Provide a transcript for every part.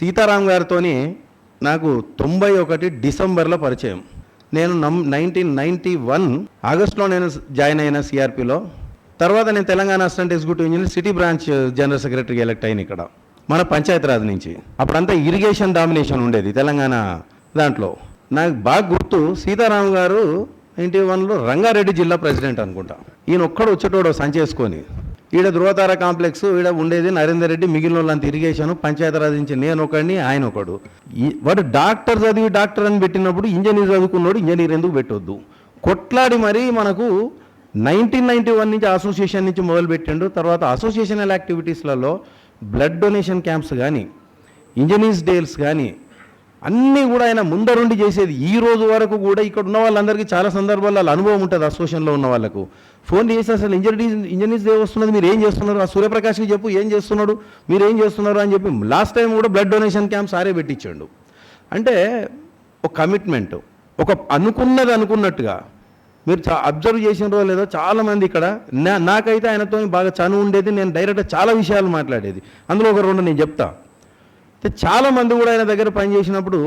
సీతారాం గారితోని నాకు తొంభై ఒకటి డిసెంబర్లో పరిచయం. నేను నమ్ నైన్టీన్ నైంటీ వన్ ఆగస్టులో నేను జాయిన్ అయిన సిఆర్పిలో. తర్వాత నేను Telangana assistant executive engineer city branch general secretary elect అయిన ఇక్కడ మన పంచాయతీరాజ్ నుంచి. అప్పుడంతా ఇరిగేషన్ డామినేషన్ ఉండేది తెలంగాణ దాంట్లో. నాకు బాగా గుర్తు సీతారాం గారు నైంటీ వన్లో రంగారెడ్డి జిల్లా ప్రెసిడెంట్ అనుకుంటా. ఈయన ఒక్కడు వచ్చేటోడు సంచేసుకొని. ఈడ ధృవతార కాంప్లెక్స్ ఈడ ఉండేది నరేందర్ రెడ్డి మిగిలిన వాళ్ళంత ఇరిగేషన్ పంచాయతీరాజ్ నుంచి నేను ఒకడిని ఆయన ఒకడు. వాడు డాక్టర్ చదివి డాక్టర్ అని పెట్టినప్పుడు ఇంజనీర్ చదువుకున్నాడు ఇంజనీర్ ఎందుకు పెట్టొద్దు? కొట్లాడి మరీ మనకు నైన్టీన్ నైన్టీ వన్ నుంచి అసోసియేషన్ నుంచి మొదలు పెట్టిండు తర్వాత అసోసియేషనల్ యాక్టివిటీస్లలో బ్లడ్ డొనేషన్ క్యాంప్స్ కానీ ఇంజనీర్స్ డేల్స్ కానీ అన్నీ కూడా ఆయన ముందరుండి చేసేది. ఈ రోజు వరకు కూడా ఇక్కడ ఉన్న వాళ్ళందరికీ చాలా సందర్భాల్లో అనుభవం ఉంటుంది అసోసియేషన్లో ఉన్న వాళ్ళకు. ఫోన్ చేసి అసలు ఇంజనీర్ ఇంజనీర్స్ డే వస్తున్నది మీరు ఏం చేస్తున్నారు? ఆ సూర్యప్రకాష్కి చెప్పు ఏం చేస్తున్నాడు? మీరు ఏం చేస్తున్నారు? అని చెప్పి లాస్ట్ టైం కూడా బ్లడ్ డొనేషన్ క్యాంప్ సారే పెట్టించాడు. అంటే ఒక కమిట్మెంట్ ఒక అనుకున్నది అనుకున్నట్టుగా. మీరు చా అబ్జర్వ్ చేసినారో లేదో చాలామంది ఇక్కడ నా నాకైతే ఆయనతో బాగా చనువు ఉండేది నేను డైరెక్ట్గా చాలా విషయాలు మాట్లాడేది. అందులో ఒక రెండు నేను చెప్తా. అయితే చాలా మంది కూడా ఆయన దగ్గర పని చేసినప్పుడు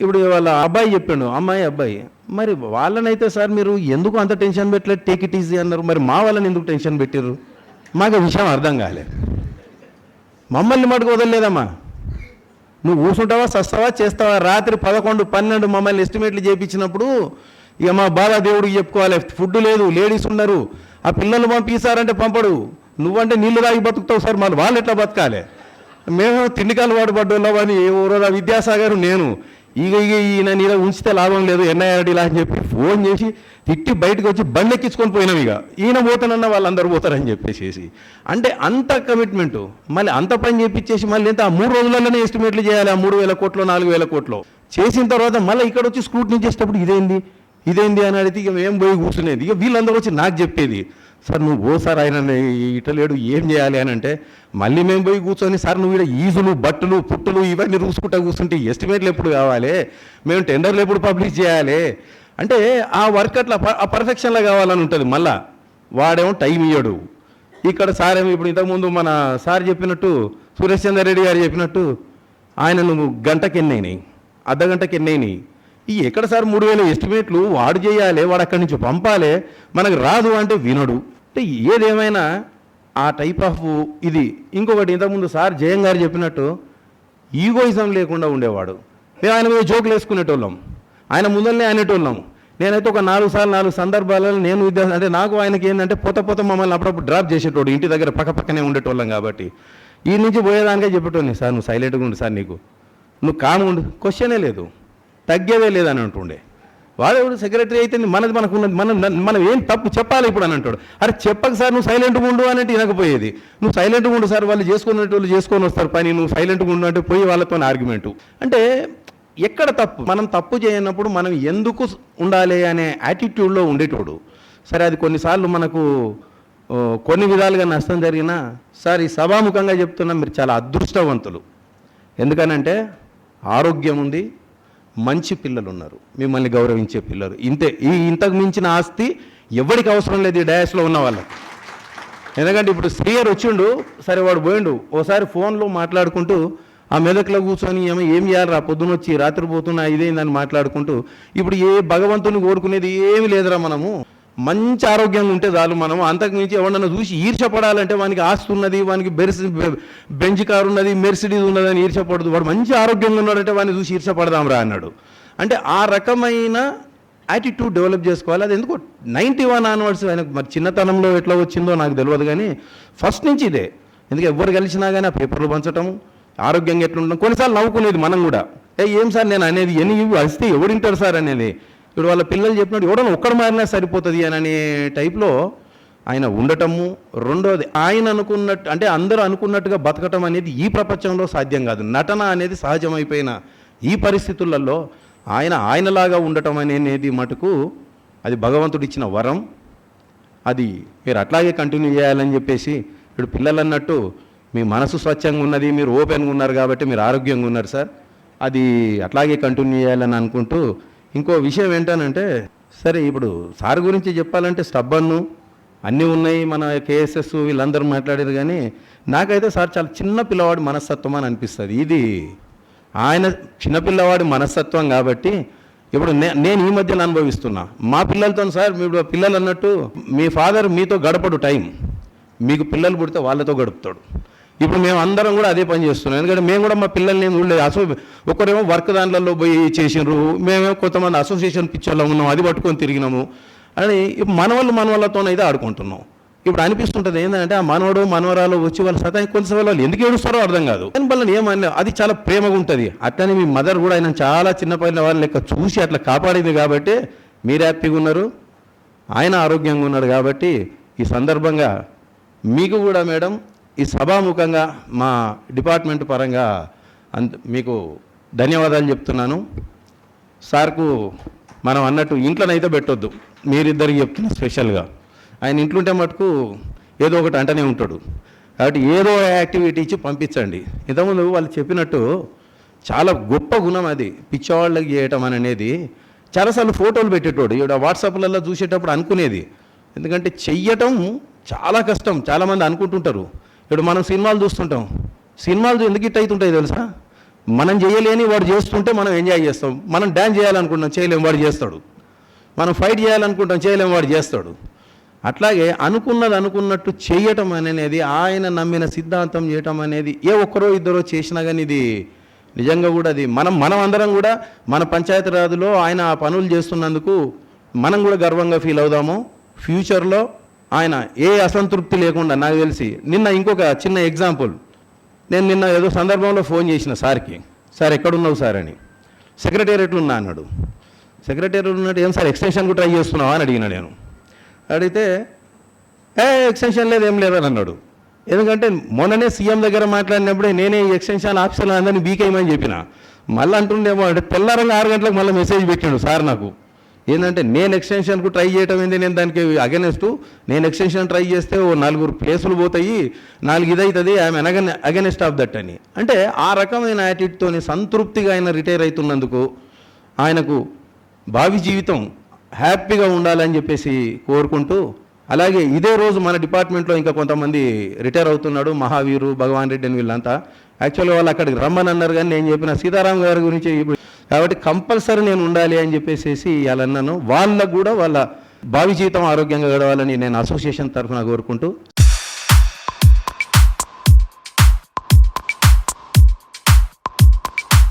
ఇప్పుడు వాళ్ళ అబ్బాయి చెప్పాడు అమ్మాయి అబ్బాయి మరి వాళ్ళనైతే సార్ మీరు ఎందుకు అంత టెన్షన్ పెట్టలేదు? టేక్ ఇట్ ఈజీ అన్నారు. మరి మా వాళ్ళని ఎందుకు టెన్షన్ పెట్టారు మాకు విషయం అర్థం కాలేదు మమ్మల్ని మటుకు వదలలేదమ్మా. నువ్వు కూర్చుంటావా సస్తావా చేస్తావా? రాత్రి పదకొండు పన్నెండు మమ్మల్ని ఎస్టిమేట్లు చేయించినప్పుడు ఇక మా బాధ దేవుడికి చెప్పుకోవాలి. ఫుడ్ లేదు లేడీస్ ఉన్నారు. ఆ పిల్లలు పంపిస్తారంటే పంపడు. నువ్వంటే నీళ్ళు తాగి బతుకుతావు సార్. మళ్ళీ వాళ్ళు ఎట్లా బతకాలి? మేము తిండికాలు వాడుపడ్డోళ్ళం అని ఊరో విద్యాసాగర్ నేను. ఇక ఇక ఈయన నీళ్ళ ఉంచితే లాభం లేదు ఎన్ఐఆర్డీ ఇలా అని చెప్పి ఫోన్ చేసి తిట్టి బయటకు వచ్చి బండి ఎక్కించుకొని పోయినాం ఇక ఈయన పోతానన్న వాళ్ళందరూ పోతారని చెప్పేసి అంటే అంత కమిట్మెంట్ మళ్ళీ అంత పని చేపించేసి మళ్ళీ ఎంత ఆ మూడు రోజులలోనే ఎస్టిమేట్లు చేయాలి ఆ మూడు వేల కోట్లు నాలుగు వేల కోట్లు. చేసిన తర్వాత మళ్ళీ ఇక్కడ వచ్చి స్క్రూటినీ చేసేటప్పుడు ఇదేంది? ఇదేంది అని అడిగితే ఇక మేము పోయి కూర్చునేది. ఇక వీళ్ళందరూ వచ్చి నాకు చెప్పేది సార్ నువ్వు ఓ సార్ ఆయన ఇటలేడు ఏం చేయాలి? అని అంటే మళ్ళీ మేము పోయి కూర్చొని సార్ నువ్వు ఇక్కడ ఈజులు బట్టలు పుట్టులు ఇవన్నీ రూసుకుంటా కూర్చుంటే ఎస్టిమేట్లు ఎప్పుడు కావాలి? మేము టెండర్లు ఎప్పుడు పబ్లిష్ చేయాలి? అంటే ఆ వర్క్ అట్లా ఆ పర్ఫెక్షన్లో కావాలని ఉంటుంది మళ్ళా. వాడేమో టైం ఇయ్యడు. ఇక్కడ సార్ ఏమో ఇప్పుడు ఇంతకుముందు మన సార్ చెప్పినట్టు సురేష్ చంద్ర రెడ్డి గారు చెప్పినట్టు ఆయన నువ్వు గంటకి ఎన్నైనాయి అర్ధ గంటకి ఎన్నైనాయి ఈ ఎక్కడ సార్ మూడు వేల ఎస్టిమేట్లు వాడు చేయాలి వాడు అక్కడి నుంచి పంపాలి మనకు రాదు అంటే వినడు. అంటే ఏదేమైనా ఆ టైప్ ఆఫ్ ఇది. ఇంకొకటి ఇంతకుముందు సార్ జయం గారు చెప్పినట్టు ఈగోయిజం లేకుండా ఉండేవాడు. మేము ఆయన మీద జోకులు వేసుకునేటోళ్ళం. ఆయన ముందరనే అనేటోళ్ళం. నేనైతే ఒక నాలుగు సార్లు నాలుగు సందర్భాలలో నేను విద్యా అంటే నాకు ఆయనకి ఏంటంటే పొత పొత మమ్మల్ని అప్పుడప్పుడు డ్రాప్ చేసేటోడు ఇంటి దగ్గర పక్క పక్కనే ఉండేటోళ్ళం కాబట్టి. ఈ నుంచి పోయేదానికే చెప్పేటోని సార్ నువ్వు సైలెంట్గా ఉండు సార్ నీకు. నువ్వు కాము ఉండు. క్వశ్చనే లేదు. తగ్గేదే లేదని అంటుండే. వాడెవడు సెక్రటరీ అయితే మనది మనకు ఉన్నది మనం మనం ఏం తప్పు చెప్పాలి ఇప్పుడు అని అంటాడు. అరే చెప్పక సార్ నువ్వు సైలెంట్గా ఉండు అని అంటే వినకపోయేది. నువ్వు సైలెంట్గా ఉండు సార్ వాళ్ళు చేసుకునేటోళ్ళు చేసుకొని వస్తారు పని నువ్వు సైలెంట్గా ఉండు అంటే పోయి వాళ్ళతో ఆర్గ్యుమెంటు అంటే ఎక్కడ తప్పు? మనం తప్పు చేయనప్పుడు మనం ఎందుకు ఉండాలి అనే యాటిట్యూడ్లో ఉండేటోడు. సరే అది కొన్నిసార్లు మనకు కొన్ని విధాలుగా నష్టం జరిగినా సార్ ఈ సభాముఖంగా చెప్తున్నా మీరు చాలా అదృష్టవంతులు. ఎందుకనంటే ఆరోగ్యం ఉంది మంచి పిల్లలు ఉన్నారు మిమ్మల్ని గౌరవించే పిల్లలు. ఇంతే. ఈ ఇంతకు మించిన ఆస్తి ఎవరికి అవసరం లేదు ఈ డయాస్లో ఉన్న వాళ్ళకి. ఎందుకంటే ఇప్పుడు శ్రీయర్ వచ్చిండు సరే వాడు పోయిండు ఓసారి ఫోన్లో మాట్లాడుకుంటూ ఆ మెదక్లో కూర్చొని ఏమో ఏం చేయాలరా పొద్దున వచ్చి రాత్రి పోతున్నా ఇదేందని మాట్లాడుకుంటూ ఇప్పుడు ఏ భగవంతుని కోరుకునేది ఏమి లేదురా మనము. మంచి ఆరోగ్యంగా ఉంటే చాలు మనం. అంతకుమించి ఎవరన్నా చూసి ఈర్షపడాలంటే వానికి ఆస్తి ఉన్నది వానికి బెర్స్ బెంచ్ కారు ఉన్నది మెర్సిడీస్ ఉన్నదని ఈర్షపడదు వాడు మంచి ఆరోగ్యంగా ఉన్నాడంటే వాడిని చూసి ఈర్షపడదాం రా అన్నాడు. అంటే ఆ రకమైన యాటిట్యూడ్ డెవలప్ చేసుకోవాలి. అది ఎందుకో నైంటీ వన్ ఆన్వర్డ్స్ ఆయనకు మరి చిన్నతనంలో ఎట్లా వచ్చిందో నాకు తెలియదు కానీ ఫస్ట్ నుంచి ఇదే. ఎందుకంటే ఎవరు కలిసినా కానీ ఆ పేపర్లు పంచటం ఆరోగ్యంగా ఎట్లా ఉండడం కొన్నిసార్లు నవ్వుకునేది మనం కూడా. ఏ ఏం సార్ నేను అనేది ఎన్ని ఇవి ఎవరు ఎవడింటారు సార్ అనేది? ఇప్పుడు వాళ్ళ పిల్లలు చెప్పినట్టు ఎవడన్నా ఒక్కడ మారినా సరిపోతుంది అని అనే టైప్లో ఆయన ఉండటము. రెండోది ఆయన అనుకున్నట్టు అంటే అందరూ అనుకున్నట్టుగా బతకటం అనేది ఈ ప్రపంచంలో సాధ్యం కాదు. నటన అనేది సహజమైపోయిన ఈ పరిస్థితులలో ఆయన ఆయనలాగా ఉండటం అనేది మటుకు అది భగవంతుడు ఇచ్చిన వరం. అది మీరు అట్లాగే కంటిన్యూ చేయాలని చెప్పేసి ఇప్పుడు పిల్లలు అన్నట్టు మీ మనసు స్వచ్ఛంగా ఉన్నది మీరు ఓపెన్గా ఉన్నారు కాబట్టి మీరు ఆరోగ్యంగా ఉన్నారు సార్. అది అట్లాగే కంటిన్యూ చేయాలని అనుకుంటూ ఇంకో విషయం ఏంటనంటే సరే ఇప్పుడు సార్ గురించి చెప్పాలంటే స్టబ్బన్ను అన్నీ ఉన్నాయి మన కేఎస్ఎస్ వీళ్ళందరూ మాట్లాడారు కానీ నాకైతే సార్ చాలా చిన్న పిల్లవాడి మనస్తత్వం అని అనిపిస్తుంది. ఇది ఆయన చిన్నపిల్లవాడి మనస్తత్వం కాబట్టి ఇప్పుడు నే నేను ఈ మధ్యలో అనుభవిస్తున్నా. మా పిల్లలతో సార్ మీ పిల్లలు అన్నట్టు మీ ఫాదర్ మీతో గడపడు టైం. మీకు పిల్లలు పుడితే వాళ్ళతో గడుపుతాడు. ఇప్పుడు మేము అందరం కూడా అదే పని చేస్తున్నాం. ఎందుకంటే మేము కూడా మా పిల్లల్ని ఏం చూడలేదు. అసో ఒకరేమో వర్క్ దాంట్లో పోయి చేసిండ్రు మేమేమో కొంతమంది అసోసియేషన్ పిచ్చర్లో ఉన్నాం. అది పట్టుకొని తిరిగినాము. అని ఇప్పుడు మనవాళ్ళు మనవాళ్ళతోనైతే ఆడుకుంటున్నాం. ఇప్పుడు అనిపిస్తుంటుంది ఏంటంటే ఆ మనవడు మనవరాలు వచ్చి వాళ్ళ సతా కొంచెం వాళ్ళు ఎందుకు ఏడుస్తారో అర్థం కాదు. కానీ వాళ్ళని ఏమనలేదు అది చాలా ప్రేమగా ఉంటుంది. అట్లనే మీ మదర్ కూడా ఆయన చాలా చిన్నపైన వాళ్ళ లెక్క చూసి అట్లా కాపాడింది కాబట్టి మీరు హ్యాపీగా ఉన్నారు. ఆయన ఆరోగ్యంగా ఉన్నాడు కాబట్టి ఈ సందర్భంగా మీకు కూడా మేడం ఈ సభాముఖంగా మా డిపార్ట్మెంట్ పరంగా అంత మీకు ధన్యవాదాలు చెప్తున్నాను. సార్కు మనం అన్నట్టు ఇంట్లోనైతే పెట్టొద్దు. మీరిద్దరికి చెప్తున్నా స్పెషల్గా. ఆయన ఇంట్లుంటే మటుకు ఏదో ఒకటి అంటనే ఉంటాడు. కాబట్టి ఏదో యాక్టివిటీ ఇచ్చి పంపించండి. ఇంతకుముందు వాళ్ళు చెప్పినట్టు చాలా గొప్ప గుణం అది. పిచ్చవాళ్ళకి చేయటం అనేది చాలాసార్లు ఫోటోలు పెట్టేటోడు. ఇవి వాట్సాప్లలో చూసేటప్పుడు అనుకునేది. ఎందుకంటే చెయ్యటం చాలా కష్టం. చాలామంది అనుకుంటుంటారు. ఇప్పుడు మనం సినిమాలు చూస్తుంటాం. సినిమాలు ఎందుకు ఇట్ అవుతుంటాయి తెలుసా? మనం చేయలేని వాడు చేస్తుంటే మనం ఎంజాయ్ చేస్తాం. మనం డ్యాన్స్ చేయాలనుకుంటాం చేయలేం వాడు చేస్తాడు. మనం ఫైట్ చేయాలనుకుంటాం చేయలేం వాడు చేస్తాడు. అట్లాగే అనుకున్నది అనుకున్నట్టు చేయటం అనేది ఆయన నమ్మిన సిద్ధాంతం చేయటం అనేది ఏ ఒక్కరో ఇద్దరో చేసినా కానీ ఇది నిజంగా కూడా అది మనం మనం అందరం కూడా మన పంచాయతీరాజులో ఆయన ఆ పనులు చేస్తున్నందుకు మనం కూడా గర్వంగా ఫీల్ అవుదాము. ఫ్యూచర్లో ఆయన ఏ అసంతృప్తి లేకుండా నాకు తెలిసి నిన్న ఇంకొక చిన్న ఎగ్జాంపుల్ నేను నిన్న ఏదో సందర్భంలో ఫోన్ చేసిన సార్కి సార్ ఎక్కడున్నావు సార్? అని. సెక్రటేరియట్లో ఉన్నా అన్నాడు. సెక్రటేరియట్ ఉన్నట్టు ఏం సార్ ఎక్స్టెన్షన్కు ట్రై చేస్తున్నావా? అని అడిగిన నేను. అడిగితే ఏ ఎక్స్టెన్షన్ లేదు ఏం లేదని అన్నాడు. ఎందుకంటే మొన్ననే సీఎం దగ్గర మాట్లాడినప్పుడే నేనే ఈ ఎక్స్టెన్షన్ ఆఫీసర్లు అందరినీ బీకేయమని చెప్పిన. మళ్ళీ అంటుండేమో అంటే తెల్లారంగా ఆరు గంటలకు మళ్ళీ మెసేజ్ పెట్టాడు సార్ నాకు. ఏంటంటే నేను ఎక్స్టెన్షన్కు ట్రై చేయటం ఏంది? నేను దానికి అగెనెస్ట్ నేను ఎక్స్టెన్షన్ ట్రై చేస్తే ఓ నలుగురు ప్లేసులు పోతాయి నాలుగు ఇదవుతుంది I'm again against of that అని. అంటే ఆ రకమైన యాటిట్యూడ్తోని సంతృప్తిగా ఆయన రిటైర్ అవుతున్నందుకు ఆయనకు భావి జీవితం హ్యాపీగా ఉండాలని చెప్పేసి కోరుకుంటూ అలాగే ఇదే రోజు మన డిపార్ట్మెంట్లో ఇంకా కొంతమంది రిటైర్ అవుతున్నాడు మహావీరు భగవాన్ రెడ్డి అని వీళ్ళంతా. యాక్చువల్గా వాళ్ళు అక్కడికి రమ్మని అన్నారు కానీ నేను చెప్పిన సీతారాం గారి గురించి ఇప్పుడు కాబట్టి కంపల్సరీ నేను ఉండాలి అని చెప్పేసి ఇలా అన్నాను. వాళ్ళకు కూడా వాళ్ళ భావి జీవితం ఆరోగ్యంగా గడవాలని నేను అసోసియేషన్ తరఫున కోరుకుంటూ